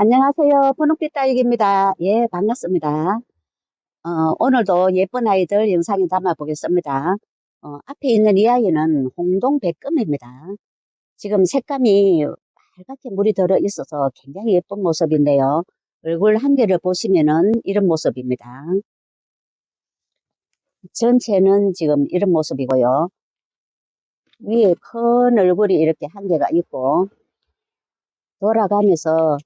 안녕하세요. 분홍빛 딸기입니다. 예, 반갑습니다. 어, 오늘도 예쁜 아이들 영상에 담아 보겠습니다. 어, 앞에 있는 이 아이는 홍동 백금입니다. 지금 색감이 빨갛게 물이 들어 있어서 굉장히 예쁜 모습인데요. 얼굴 한 개를 보시면은 이런 모습입니다. 전체는 지금 이런 모습이고요. 위에 큰 얼굴이 이렇게 한 개가 있고 돌아가면서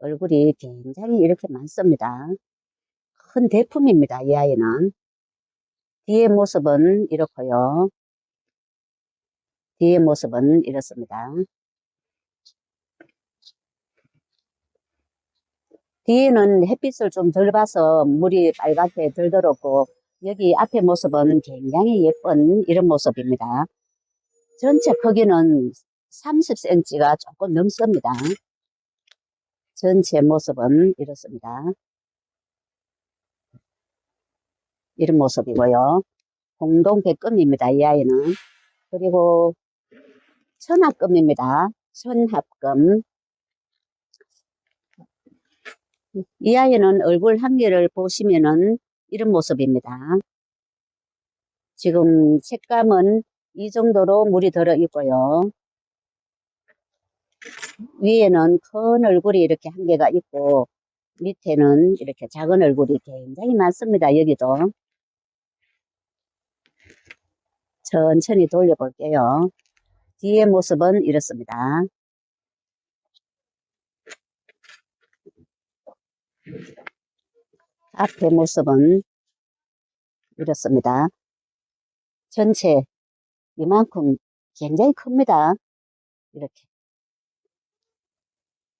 얼굴이 굉장히 이렇게 많습니다. 큰 대품입니다. 이 아이는. 뒤의 모습은 이렇고요. 뒤의 모습은 이렇습니다. 뒤에는 햇빛을 좀 덜 봐서 물이 빨갛게 덜 들었고 여기 앞에 모습은 굉장히 예쁜 이런 모습입니다. 전체 크기는 30cm가 조금 넘습니다. 전체 모습은 이렇습니다. 이런 모습이고요. 공동 백금입니다. 이 아이는. 그리고 천합금입니다. 천합금. 이 아이는 얼굴 한 개를 보시면은 이런 모습입니다. 지금 색감은 이 정도로 물이 들어 있고요. 위에는 큰 얼굴이 이렇게 한 개가 있고 밑에는 이렇게 작은 얼굴이 굉장히 많습니다. 여기도. 천천히 돌려볼게요. 뒤의 모습은 이렇습니다. 앞의 모습은 이렇습니다. 전체 이만큼 굉장히 큽니다. 이렇게.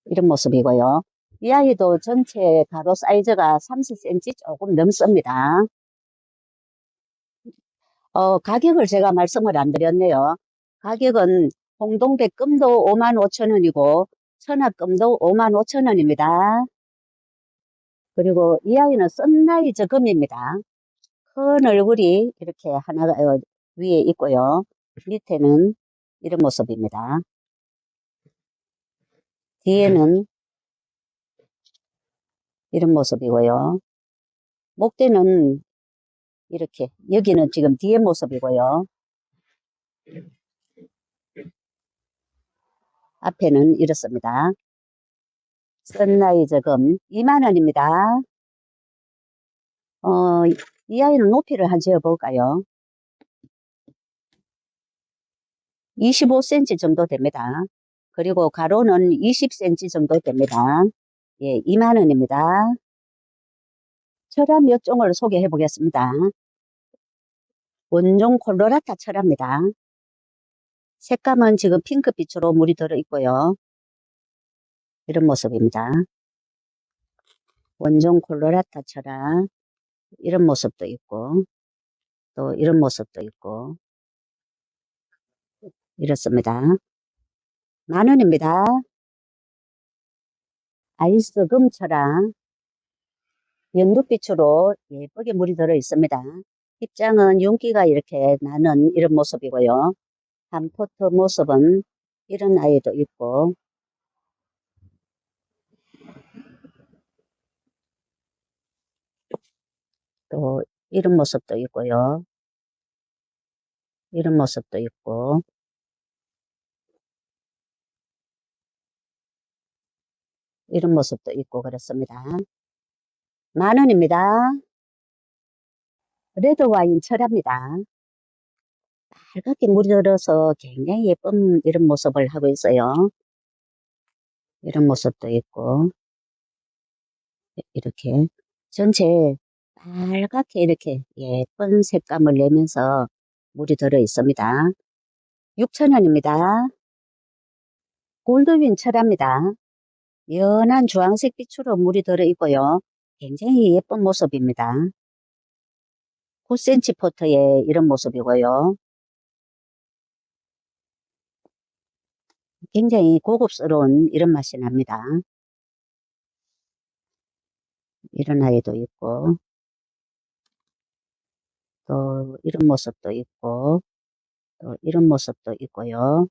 이런 모습이고요. 이 아이도 전체 가로 사이즈가 30cm 조금 넘습니다. 어, 가격을 제가 말씀을 안 드렸네요. 가격은 홍동백금도 55,000원이고 천합금도 55,000원입니다. 그리고 이 아이는 썬라이즈 금입니다. 큰 얼굴이 이렇게 하나가 어, 위에 있고요. 밑에는 이런 모습입니다. 뒤에는 이런 모습이고요. 목대는 이렇게 여기는 지금 뒤에 모습이고요. 앞에는 이렇습니다. 선라이즈 금 2만원입니다. 어, 이 아이는 높이를 한 재어볼까요? 25cm 정도 됩니다. 그리고 가로는 20cm 정도 됩니다. 예, 2만원입니다. 철암 몇 종을 소개해 보겠습니다. 원종 콜로라타 철합니다. 색감은 지금 핑크빛으로 물이 들어 있고요. 이런 모습입니다. 원종 콜로라타 철화 이런 모습도 있고 또 이런 모습도 있고 이렇습니다. 만원입니다. 아이스 금철화 연두빛으로 예쁘게 물이 들어 있습니다. 입장은 윤기가 이렇게 나는 이런 모습이고요. 한 포트 모습은 이런 아이도 있고 또 이런 모습도 있고요. 이런 모습도 있고 이런 모습도 있고 그렇습니다. 만 원입니다. 레드 와인 철합니다. 빨갛게 물이 들어서 굉장히 예쁜 이런 모습을 하고 있어요. 이런 모습도 있고 이렇게 전체 빨갛게 이렇게 예쁜 색감을 내면서 물이 들어 있습니다. 6천원입니다. 골드윈 철합니다. 연한 주황색 빛으로 물이 들어 있고요. 굉장히 예쁜 모습입니다. 9cm 포트의 이런 모습이고요. 굉장히 고급스러운 이런 맛이 납니다. 이런 아이도 있고 또 이런 모습도 있고 또 이런 모습도 있고요.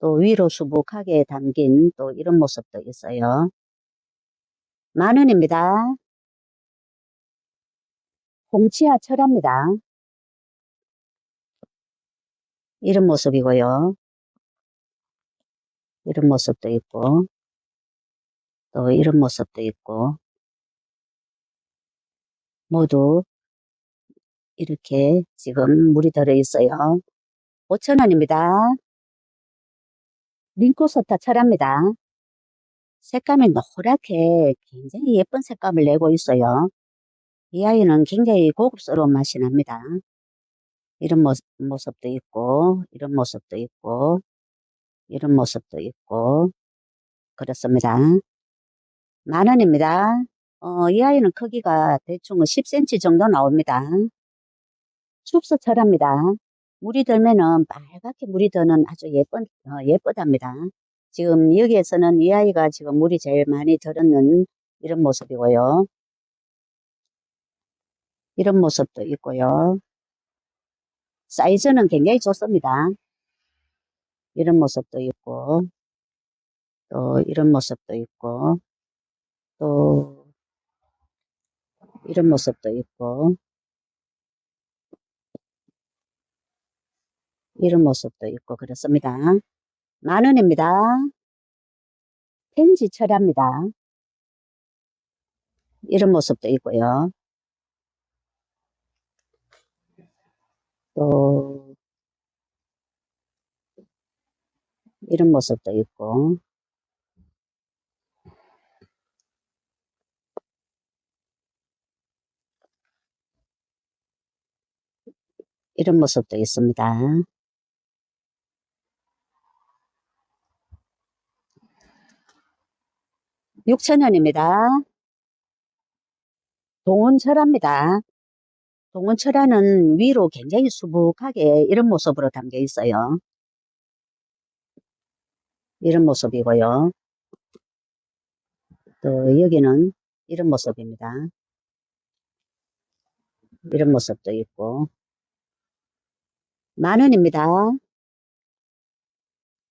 또 위로 수북하게 담긴 또 이런 모습도 있어요. 만 원입니다. 홍치와 철합니다. 이런 모습이고요. 이런 모습도 있고, 또 이런 모습도 있고, 모두 이렇게 지금 물이 들어 있어요. 5천원입니다. 링코스타 철합니다. 색감이 노랗게 굉장히 예쁜 색감을 내고 있어요. 이 아이는 굉장히 고급스러운 맛이 납니다. 이런 모습, 모습도 있고, 이런 모습도 있고, 이런 모습도 있고, 그렇습니다. 만 원입니다. 어, 이 아이는 크기가 대충 10cm 정도 나옵니다. 춥수철합니다. 물이 들면은 빨갛게 물이 드는 아주 예쁜, 어, 예쁘답니다. 지금 여기에서는 이 아이가 지금 물이 제일 많이 들었는 이런 모습이고요. 이런 모습도 있고요. 사이즈는 굉장히 좋습니다. 이런 모습도 있고, 또 이런 모습도 있고, 또 이런 모습도 있고, 이런 모습도 있고, 그렇습니다. 만 원입니다. 펜지 철합니다. 이런 모습도 있고요. 또 이런 모습도 있고 이런 모습도 있습니다. 육천원입니다 동원철합니다. 동원철화는 위로 굉장히 수북하게 이런 모습으로 담겨 있어요. 이런 모습이고요. 또 여기는 이런 모습입니다. 이런 모습도 있고 만 원입니다.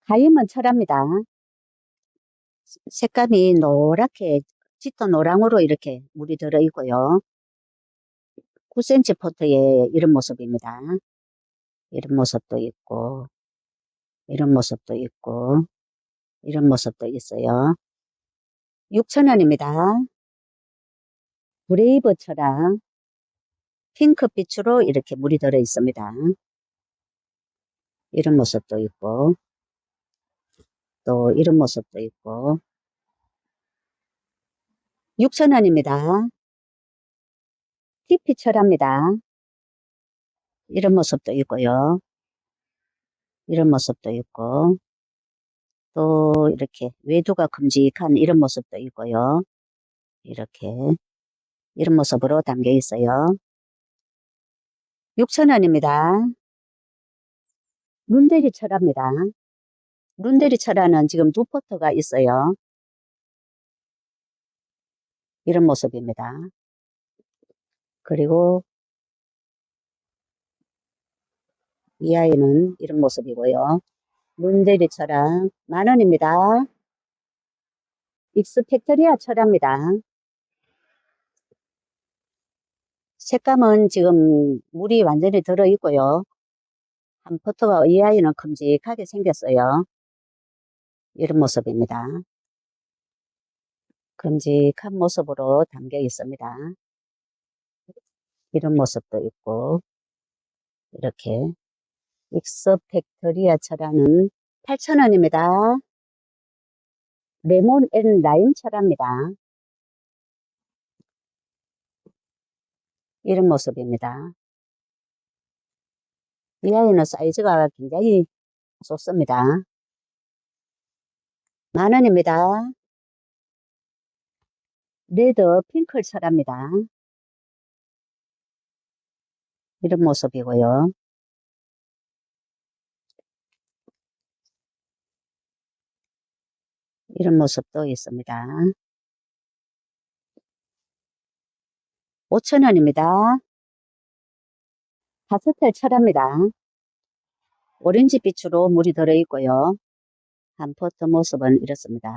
가임은 철합니다. 색감이 노랗게 짙은 노랑으로 이렇게 물이 들어 있고요. 9cm 포트의 이런 모습입니다. 이런 모습도 있고 이런 모습도 있고 이런 모습도 있어요. 6천원입니다. 브레이브 철랑 핑크빛으로 이렇게 물이 들어 있습니다. 이런 모습도 있고 또 이런 모습도 있고 6천원입니다. TP 철합니다. 이런 모습도 있고요. 이런 모습도 있고 또 이렇게 외두가 큼직한 이런 모습도 있고요. 이렇게 이런 모습으로 담겨 있어요. 6천원입니다. 룬데리 철합니다. 룬데리 철화는 지금 두 포트가 있어요. 이런 모습입니다. 그리고 이 아이는 이런 모습이고요. 룬데리 철화 만원입니다. 익스팩토리아 철화입니다. 색감은 지금 물이 완전히 들어 있고요. 한 포트가 이 아이는 큼직하게 생겼어요. 이런 모습입니다. 큼직한 모습으로 담겨 있습니다. 이런 모습도 있고 이렇게 익스팩토리아 철화는 8,000원입니다. 레몬 앤 라임 철화입니다. 이런 모습입니다. 이 아이는 사이즈가 굉장히 좋습니다. 만원입니다. 레드 핑클 철합니다. 이런 모습이고요. 이런 모습도 있습니다. 5천원입니다. 파스텔 철합니다. 오렌지 빛으로 물이 들어있고요. 한 포트 모습은 이렇습니다.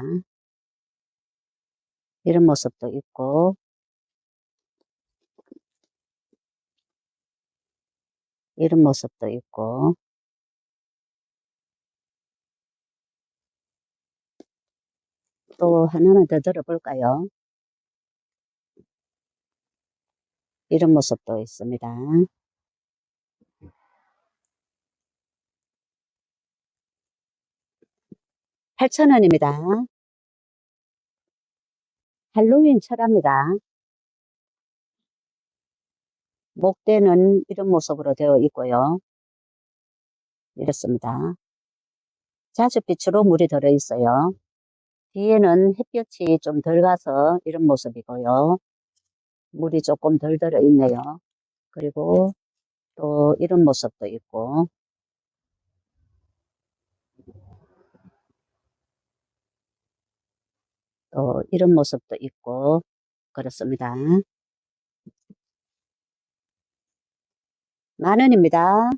이런 모습도 있고 이런 모습도 있고 또 하나는 더 들어볼까요? 이런 모습도 있습니다. 8,000원입니다. 할로윈 철합니다. 목대는 이런 모습으로 되어 있고요. 이렇습니다. 자줏빛으로 물이 들어 있어요. 뒤에는 햇볕이 좀 덜 가서 이런 모습이고요. 물이 조금 덜 들어 있네요. 그리고 또 이런 모습도 있고 또 이런 모습도 있고 그렇습니다. 만원입니다.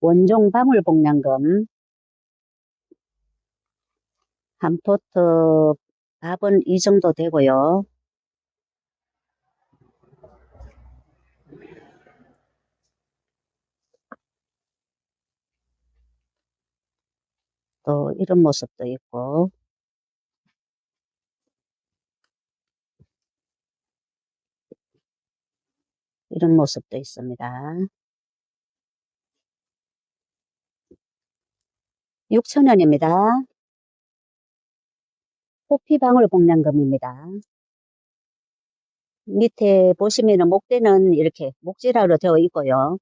원종 방울복량금 한 포트 밥은 이 정도 되고요. 또 이런 모습도 있고 이런 모습도 있습니다. 6,000원입니다. 호피방울 복량금입니다. 밑에 보시면은 목대는 이렇게 목지라로 되어 있고요.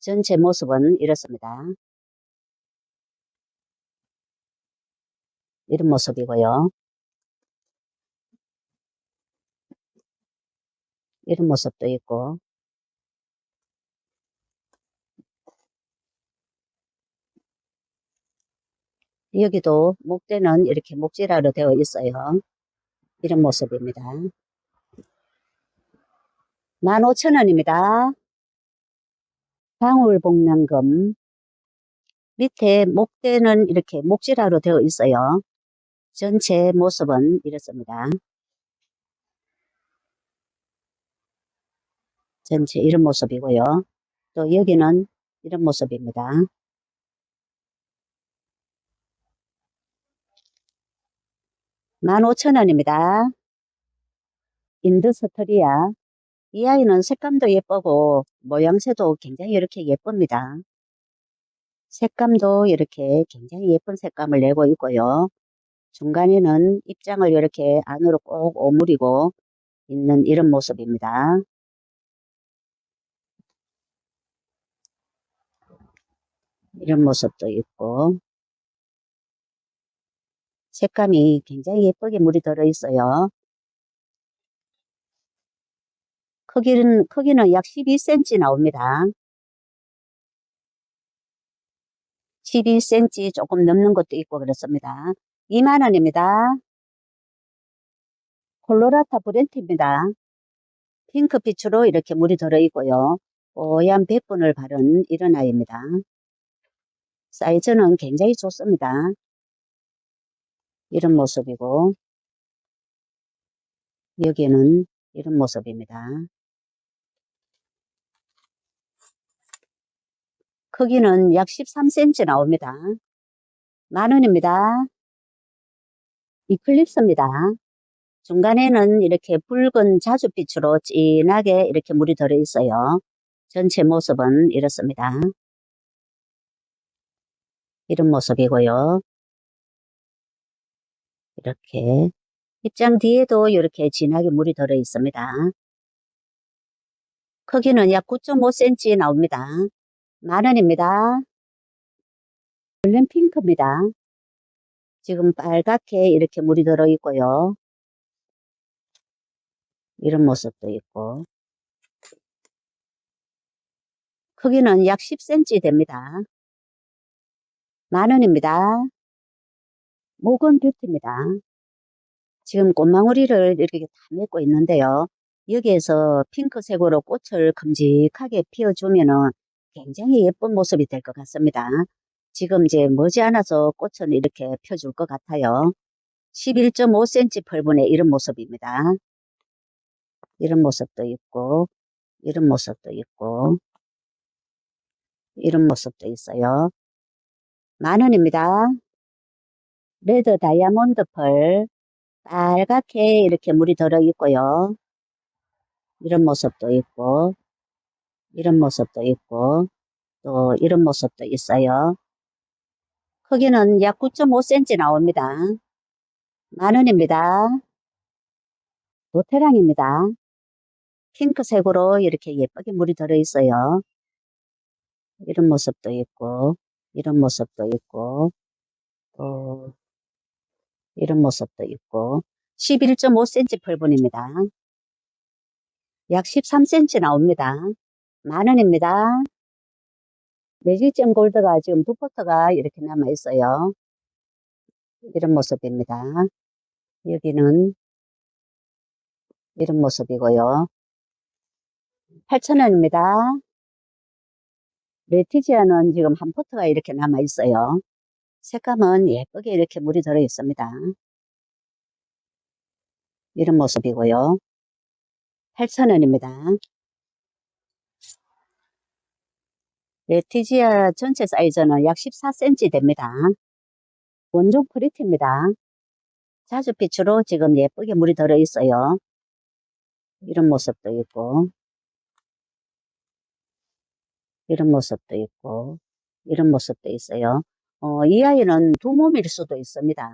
전체 모습은 이렇습니다. 이런 모습이고요. 이런 모습도 있고 여기도 목대는 이렇게 목지라로 되어 있어요. 이런 모습입니다. 15,000원입니다. 방울복량금 밑에 목대는 이렇게 목지라로 되어 있어요. 전체 모습은 이렇습니다. 전체 이런 모습이고요. 또 여기는 이런 모습입니다. 15,000원입니다. 인드스트리아. 이 아이는 색감도 예쁘고 모양새도 굉장히 이렇게 예쁩니다. 색감도 이렇게 굉장히 예쁜 색감을 내고 있고요. 중간에는 입장을 이렇게 안으로 꼭 오므리고 있는 이런 모습입니다. 이런 모습도 있고 색감이 굉장히 예쁘게 물이 들어 있어요. 크기는, 크기는 약 12cm 나옵니다. 12cm 조금 넘는 것도 있고 그렇습니다. 2만원입니다. 콜로라타 브렌트입니다. 핑크빛으로 이렇게 물이 들어있고요. 뽀얀 백분을 바른 이런 아이입니다. 사이즈는 굉장히 좋습니다. 이런 모습이고 여기는 이런 모습입니다. 크기는 약 13cm 나옵니다. 만원입니다. 이클립스입니다. 중간에는 이렇게 붉은 자줏빛으로 진하게 이렇게 물이 들어 있어요. 전체 모습은 이렇습니다. 이런 모습이고요. 이렇게 입장 뒤에도 이렇게 진하게 물이 들어 있습니다. 크기는 약 9.5cm 나옵니다. 만원입니다. 블렌 핑크입니다. 지금 빨갛게 이렇게 물이 들어 있고요. 이런 모습도 있고 크기는 약 10cm 됩니다. 만원입니다. 목은 뷰티입니다. 지금 꽃망울이를 이렇게 다 맺고 있는데요. 여기에서 핑크색으로 꽃을 큼직하게 피워주면은 굉장히 예쁜 모습이 될 것 같습니다. 지금 이제 머지않아서 꽃은 이렇게 펴줄 것 같아요. 11.5cm 펄분의 이런 모습입니다. 이런 모습도 있고, 이런 모습도 있고, 이런 모습도 있어요. 만 원입니다. 레드 다이아몬드 펄, 빨갛게 이렇게 물이 들어 있고요. 이런 모습도 있고, 이런 모습도 있고, 또 이런 모습도 있어요. 크기는 약 9.5cm 나옵니다. 만 원입니다. 도테랑입니다. 핑크색으로 이렇게 예쁘게 물이 들어 있어요. 이런 모습도 있고, 이런 모습도 있고, 또, 이런 모습도 있고, 11.5cm 펄분입니다. 약 13cm 나옵니다. 만 원입니다. 매직잼 골드가 지금 두 포트가 이렇게 남아 있어요. 이런 모습입니다. 여기는 이런 모습이고요. 8,000원입니다. 레티지아는 지금 한 포트가 이렇게 남아 있어요. 색감은 예쁘게 이렇게 물이 들어 있습니다. 이런 모습이고요. 8,000원입니다. 레티지아 전체 사이즈는 약 14cm 됩니다. 원종 프리티입니다. 자주빛으로 지금 예쁘게 물이 들어 있어요. 이런 모습도 있고, 이런 모습도 있고, 이런 모습도 있어요. 어, 이 아이는 두 몸일 수도 있습니다.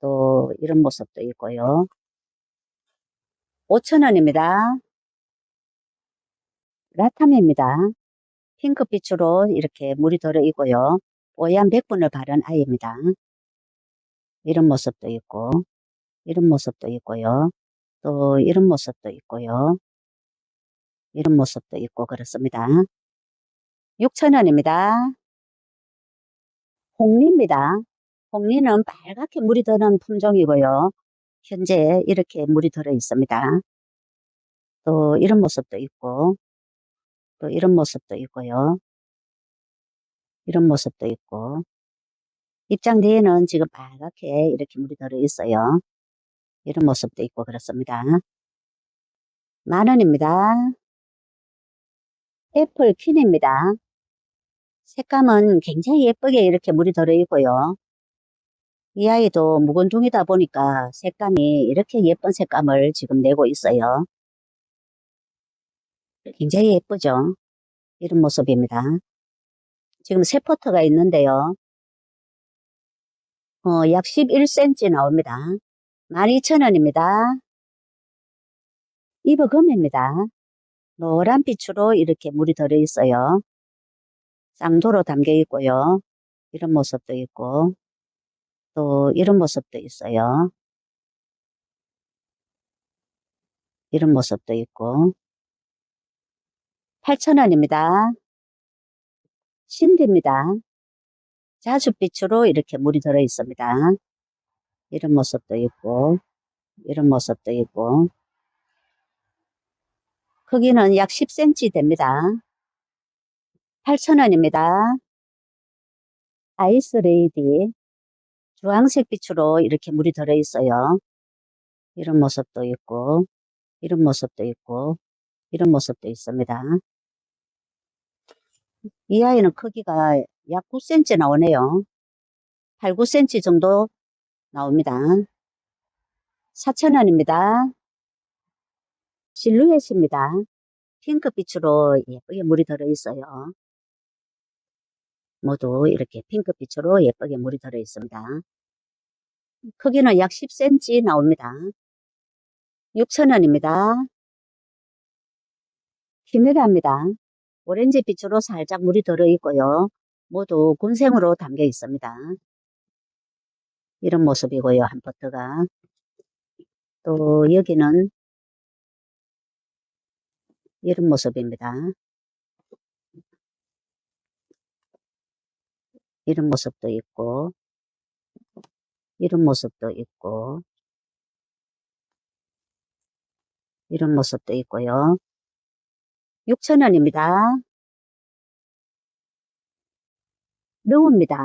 또 이런 모습도 있고요. 5,000원입니다. 라탐입니다. 핑크빛으로 이렇게 물이 들어 있고요. 뽀얀 백분을 바른 아이입니다. 이런 모습도 있고, 이런 모습도 있고요. 또 이런 모습도 있고요. 이런 모습도 있고 그렇습니다. 6,000원입니다. 홍리입니다. 홍리는 빨갛게 물이 드는 품종이고요. 현재 이렇게 물이 들어 있습니다. 또 이런 모습도 있고, 또 이런 모습도 있고요. 이런 모습도 있고, 입장 뒤에는 지금 빨갛게 이렇게 물이 들어 있어요. 이런 모습도 있고 그렇습니다. 만 원입니다. 애플 퀸입니다. 색감은 굉장히 예쁘게 이렇게 물이 들어 있고요. 이 아이도 묵은둥이다 보니까 색감이 이렇게 예쁜 색감을 지금 내고 있어요. 굉장히 예쁘죠? 이런 모습입니다. 지금 세 포트가 있는데요. 어, 약 11cm 나옵니다. 12,000원입니다. 이버금입니다. 노란 빛으로 이렇게 물이 들어 있어요. 쌍도로 담겨 있고요. 이런 모습도 있고, 또 이런 모습도 있어요. 이런 모습도 있고, 8,000원입니다. 신디입니다. 자줏빛으로 이렇게 물이 들어 있습니다. 이런 모습도 있고, 이런 모습도 있고, 크기는 약 10cm 됩니다. 8,000원입니다. 아이스 레이디, 주황색 빛으로 이렇게 물이 들어 있어요. 이런 모습도 있고, 이런 모습도 있고, 이런 모습도 있습니다. 이 아이는 크기가 약 9cm 나오네요. 8, 9cm 정도 나옵니다. 4,000원입니다. 실루엣입니다. 핑크빛으로 예쁘게 물이 들어있어요. 모두 이렇게 핑크빛으로 예쁘게 물이 들어 있습니다. 크기는 약 10cm 나옵니다. 6,000원입니다. 키메라입니다. 오렌지 빛으로 살짝 물이 들어 있고요. 모두 군생으로 담겨 있습니다. 이런 모습이고요. 한 포트가. 또 여기는 이런 모습입니다. 이런 모습도 있고 이런 모습도 있고 이런 모습도 있고요. 6,000원입니다. 르우입니다.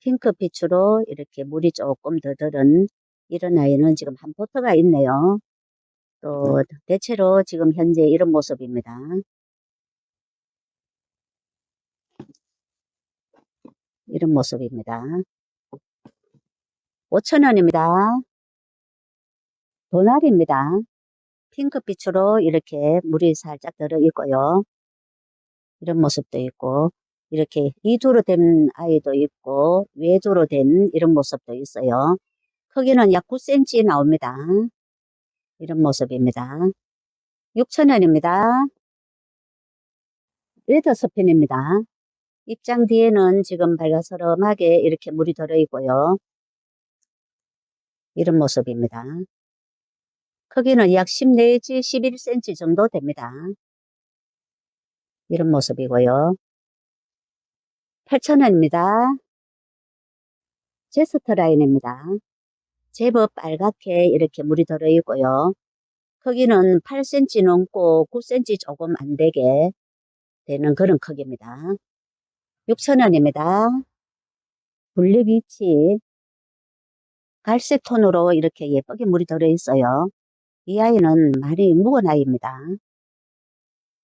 핑크빛으로 이렇게 물이 조금 더 들은 이런 아이는 지금 한 포트가 있네요. 또 대체로 지금 현재 이런 모습입니다. 이런 모습입니다. 5천원입니다. 도날입니다. 핑크빛으로 이렇게 물이 살짝 들어 있고요. 이런 모습도 있고 이렇게 이두로 된 아이도 있고 외두로 된 이런 모습도 있어요. 크기는 약 9cm 나옵니다. 이런 모습입니다. 6천원입니다. 레드 스핀입니다. 입장 뒤에는 지금 밝아서름하게 이렇게 물이 들어 있고요. 이런 모습입니다. 크기는 약 10 내지 11cm 정도 됩니다. 이런 모습이고요. 8,000원입니다. 제스트 라인입니다. 제법 빨갛게 이렇게 물이 들어있고요. 크기는 8cm 넘고 9cm 조금 안 되게 되는 그런 크기입니다. 6,000원입니다. 블랙위치 갈색 톤으로 이렇게 예쁘게 물이 들어있어요. 이 아이는 많이 묵은 아이입니다.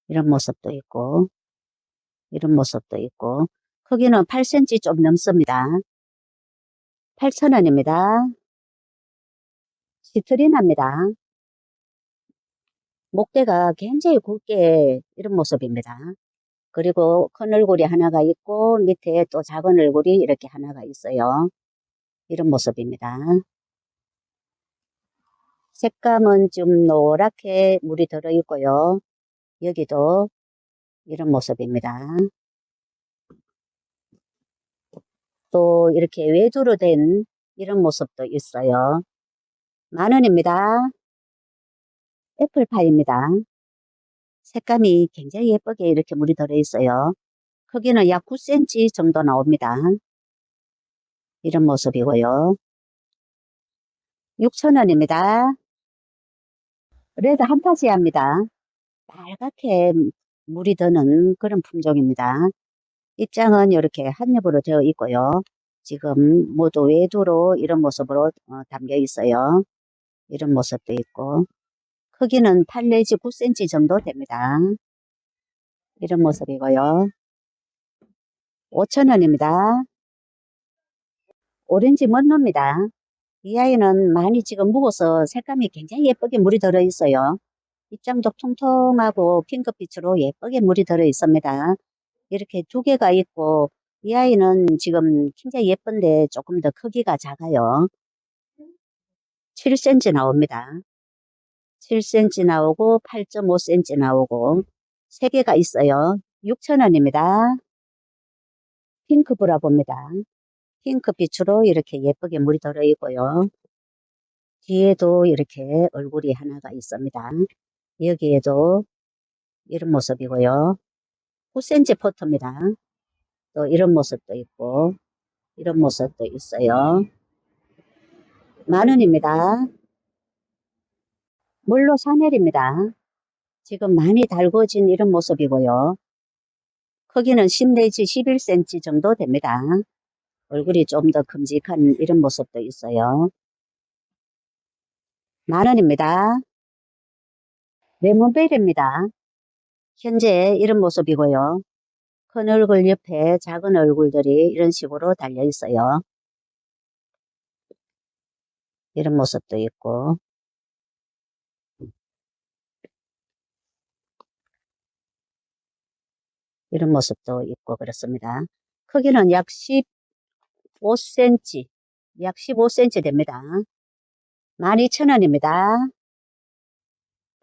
이런 모습도 있고 이런 모습도 있고 크기는 8cm 좀 넘습니다. 8,000원입니다. 시트리나입니다. 목대가 굉장히 굵게 이런 모습입니다. 그리고 큰 얼굴이 하나가 있고 밑에 또 작은 얼굴이 이렇게 하나가 있어요. 이런 모습입니다. 색감은 좀 노랗게 물이 들어있고요. 여기도 이런 모습입니다. 또 이렇게 외두로 된 이런 모습도 있어요. 만원입니다. 애플파이입니다. 색감이 굉장히 예쁘게 이렇게 물이 들어있어요. 크기는 약 9cm 정도 나옵니다. 이런 모습이고요. 6,000원입니다. 레드 한타지아입니다. 빨갛게 물이 드는 그런 품종입니다. 입장은 이렇게 한 겹으로 되어 있고요. 지금 모두 외두로 이런 모습으로 어, 담겨 있어요. 이런 모습도 있고 크기는 8 내지 9cm 정도 됩니다. 이런 모습이고요. 5,000원입니다. 오렌지 먼노입니다. 이 아이는 많이 지금 묵어서 색감이 굉장히 예쁘게 물이 들어 있어요. 입장도 통통하고 핑크빛으로 예쁘게 물이 들어 있습니다. 이렇게 두 개가 있고 이 아이는 지금 굉장히 예쁜데 조금 더 크기가 작아요. 7cm 나옵니다. 7cm 나오고 8.5cm 나오고 세 개가 있어요. 6,000원입니다. 핑크 브라보입니다. 핑크 빛으로 이렇게 예쁘게 물이 들어있고요. 뒤에도 이렇게 얼굴이 하나가 있습니다. 여기에도 이런 모습이고요. 9cm 포트입니다. 또 이런 모습도 있고 이런 모습도 있어요. 만 원입니다. 물로 샤넬입니다. 지금 많이 달궈진 이런 모습이고요. 크기는 10 내지 11cm 정도 됩니다. 얼굴이 좀 더 큼직한 이런 모습도 있어요. 만원입니다. 레몬벨입니다. 현재 이런 모습이고요. 큰 얼굴 옆에 작은 얼굴들이 이런 식으로 달려 있어요. 이런 모습도 있고 이런 모습도 있고 그렇습니다. 크기는 약 15cm, 약 15cm 됩니다. 12,000원입니다.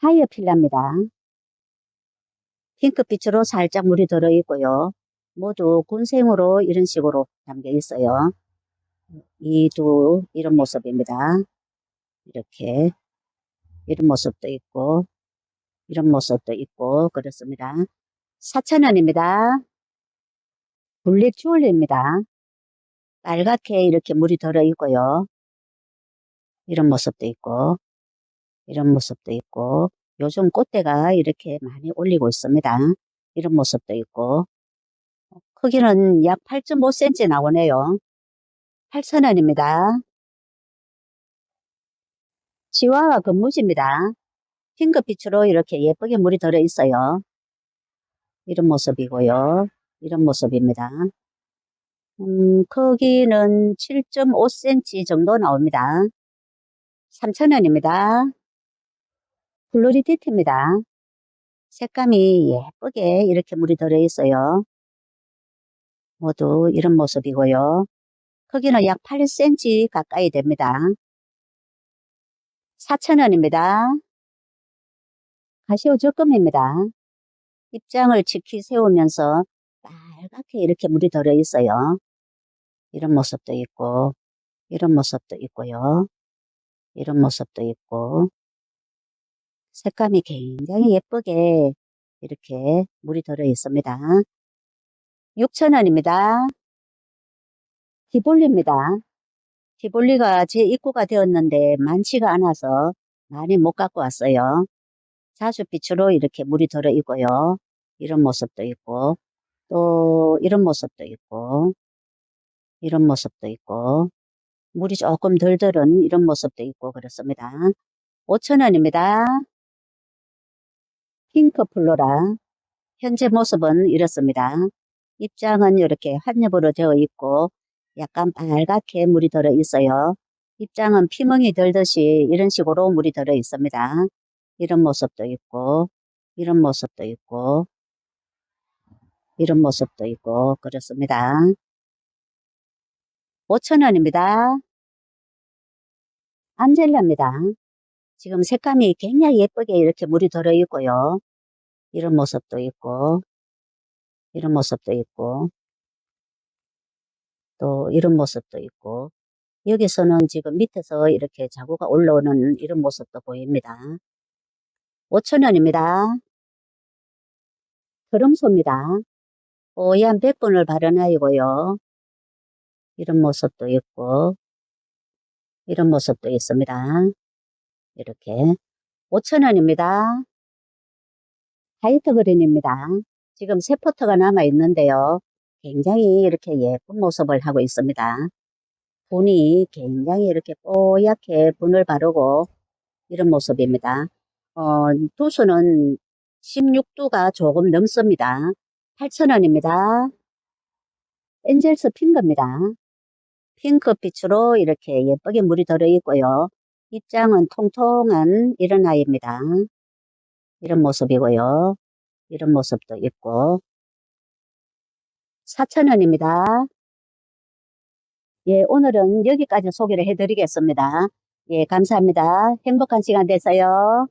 타이어 필라입니다. 핑크빛으로 살짝 물이 들어있고요. 모두 군생으로 이런 식으로 담겨 있어요. 이 두 이런 모습입니다. 이렇게 이런 모습도 있고 이런 모습도 있고 그렇습니다. 4,000원입니다. 블랙 주얼리입니다. 빨갛게 이렇게 물이 들어있고요. 이런 모습도 있고 이런 모습도 있고 요즘 꽃대가 이렇게 많이 올리고 있습니다. 이런 모습도 있고 크기는 약 8.5cm 나오네요. 8,000원입니다. 치와와 근무지입니다. 핑크빛으로 이렇게 예쁘게 물이 들어 있어요. 이런 모습이고요. 이런 모습입니다. 음, 크기는 7.5cm 정도 나옵니다. 3,000원입니다. 플로리디티입니다. 색감이 예쁘게 이렇게 물이 들어 있어요. 모두 이런 모습이고요. 크기는 약 8cm 가까이 됩니다. 4,000원입니다. 가시오 적금입니다. 입장을 지키 세우면서 빨갛게 이렇게 물이 들어 있어요. 이런 모습도 있고, 이런 모습도 있고요. 이런 모습도 있고, 색감이 굉장히 예쁘게 이렇게 물이 들어 있습니다. 6,000원입니다. 티볼리입니다. 티볼리가 제 입구가 되었는데 많지가 않아서 많이 못 갖고 왔어요. 자주빛으로 이렇게 물이 들어 있고요. 이런 모습도 있고, 또 이런 모습도 있고, 이런 모습도 있고, 물이 조금 덜 들은 이런 모습도 있고 그렇습니다. 5,000원입니다. 핑크 플로라. 현재 모습은 이렇습니다. 입장은 이렇게 환엽으로 되어 있고 약간 빨갛게 물이 들어 있어요. 입장은 피멍이 들듯이 이런 식으로 물이 들어 있습니다. 이런 모습도 있고 이런 모습도 있고 이런 모습도 있고 그렇습니다. 5,000원입니다. 안젤라입니다. 지금 색감이 굉장히 예쁘게 이렇게 물이 들어 있고요. 이런 모습도 있고 이런 모습도 있고 또 이런 모습도 있고 여기서는 지금 밑에서 이렇게 자구가 올라오는 이런 모습도 보입니다. 5,000원입니다. 드럼소입니다. 뽀얀 백분을 발현하이고요. 이런 모습도 있고 이런 모습도 있습니다. 이렇게 5,000원입니다. 화이트 그린입니다. 지금 세 포트가 남아 있는데요. 굉장히 이렇게 예쁜 모습을 하고 있습니다. 분이 굉장히 이렇게 뽀얗게 분을 바르고 이런 모습입니다. 어, 도수는 16도가 조금 넘습니다. 8,000원입니다. 엔젤스 핑크입니다. 핑크빛으로 이렇게 예쁘게 물이 들어 있고요. 입장은 통통한 이런 아이입니다. 이런 모습이고요. 이런 모습도 있고 4,000원입니다. 예, 오늘은 여기까지 소개를 해드리겠습니다. 예, 감사합니다. 행복한 시간 되세요.